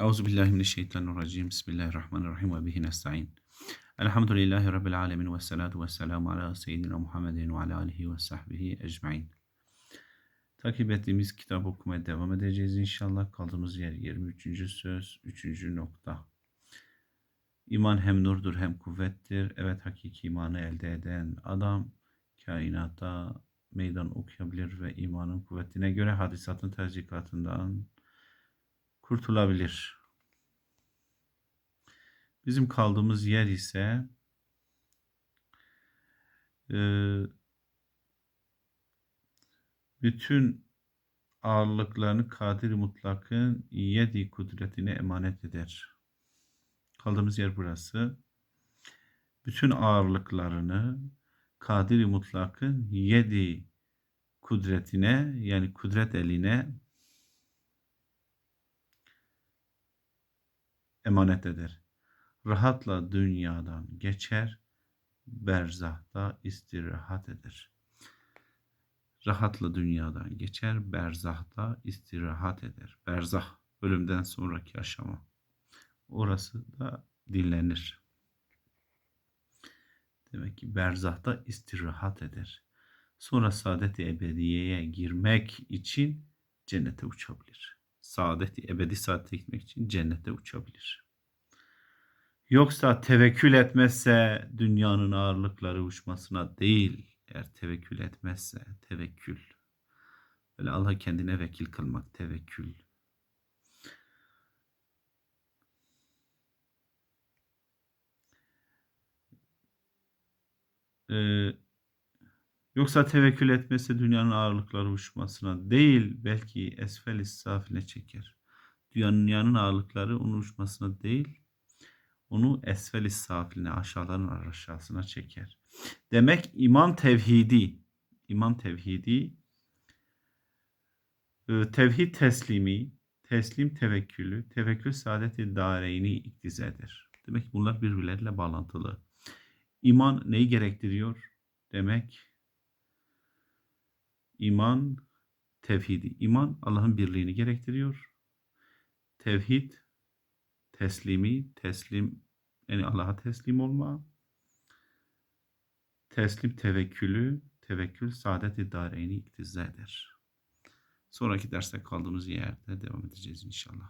Euzu billahi mineşşeytanirracim. Bismillahirrahmanirrahim ve bihi nestaîn. Elhamdülillahi rabbil alamin ve salatu vesselamu ala seyyidina Muhammedin ve ala alihi ve sahbihi ecmaîn. Takip ettiğimiz kitap okumaya devam edeceğiz inşallah. Kaldığımız yer 23. söz 3. nokta. İman hem nurdur hem kuvvettir. Evet hakiki imanı elde eden adam kainata meydan okuyabilir ve imanın kuvvetine göre hadisatın tercikatından kurtulabilir. Bizim kaldığımız yer ise e, bütün ağırlıklarını kadir mutlakın yedi kudretine emanet eder. Kaldığımız yer burası. Bütün ağırlıklarını kadir mutlakın yedi kudretine yani kudret eline emanet eder. Rahatla dünyadan geçer, berzahta istirahat eder. Rahatla dünyadan geçer, berzahta istirahat eder. Berzah, ölümden sonraki aşama. Orası da dinlenir. Demek ki berzahta istirahat eder. Sonra saadet-i ebediyeye girmek için cennete uçabilir. Saadet-i ebedi saadete gitmek için cennete uçabilir. Yoksa tevekkül etmezse dünyanın ağırlıkları uçmasına değil, eğer tevekkül etmezse tevekkül. Böyle Allah kendine vekil kılmak tevekkül. Ee, yoksa tevekkül etmezse dünyanın ağırlıkları uçmasına değil, belki esfel safiline çeker. Dünyanın ağırlıkları onun uçmasına değil, onu esfel safiline, aşağıların aşağısına çeker. Demek iman tevhidi, iman tevhidi, e, tevhid teslimi, teslim tevekkülü, tevekkül saadet-i dareyni iktizedir. Demek bunlar birbirleriyle bağlantılı. İman neyi gerektiriyor? Demek iman tevhidi. İman Allah'ın birliğini gerektiriyor. Tevhid teslimi, teslim yani Allah'a teslim olma. Teslim tevekkülü, tevekkül saadet-i dareyni iktiza eder. Sonraki derste kaldığımız yerde devam edeceğiz inşallah.